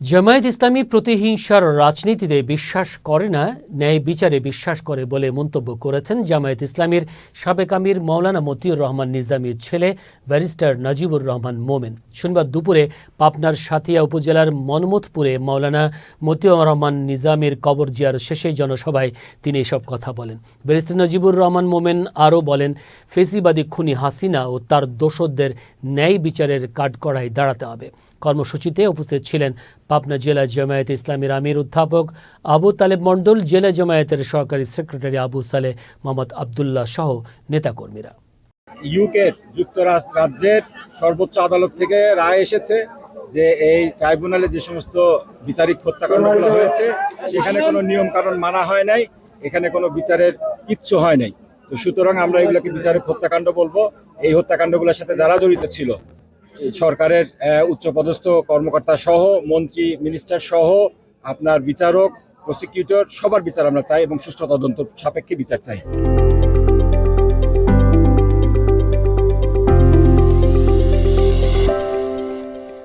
জামায়াত ইসলামী প্রতিহিংসার রাজনীতিতে বিশ্বাস করে না, ন্যায় বিচারে বিশ্বাস করে বলে মন্তব্য করেছেন জামায়াত ইসলামীর সাবেক আমির মৌলানা মতিউর রহমান নিজামীর ছেলে ব্যারিস্টার নাজিবুর রহমান মোমেন। শনিবার দুপুরে পাবনার সাতিয়া উপজেলার মনমুদপুরে মৌলানা মতিউর রহমান নিজামীর কবর জিয়ার শেষে জনসভায় তিনি এসব কথা বলেন। ব্যারিস্টার নাজিবুর রহমান মোমেন আরও বলেন, ফেসিবাদী খুনি হাসিনা ও তার দোষদের ন্যায় বিচারের কাঠগড়ায় দাঁড়াতে হবে। কর্মসূচিতে উপস্থিত ছিলেন পাবনা জেলা জামায়াত ইসলামীর আমির অধ্যাপক আবু তালেব মণ্ডল, জেলা জামায়াতের সহকারী সেক্রেটারি আবু সালে মোহাম্মদ আবদুল্লাহ সহ নেতাকর্মীরা। ইউকে যুক্তরাষ্ট্র রাজ্যের সর্বোচ্চ আদালত থেকে রায় এসেছে যে এই ট্রাইব্যুনালে যে সমস্ত বিচারিক হত্যাকাণ্ডগুলো হয়েছে, সেখানে কোনো নিয়ম কারণ মানা হয় নাই, এখানে কোনো বিচারের কিচ্ছু হয় নাই। তো সুতরাং আমরা এগুলোকে বিচারিক হত্যাকাণ্ড বলব। এই হত্যাকাণ্ডগুলোর সাথে যারা জড়িত ছিল সরকারের উচ্চপদস্থ কর্মকর্তা সহ, মন্ত্রী মিনিস্টার সহ, আপনার বিচারক প্রসিকিউটর সবার বিচার আমরা চাই এবং সুষ্ঠু তদন্ত সাপেক্ষে বিচার চাই।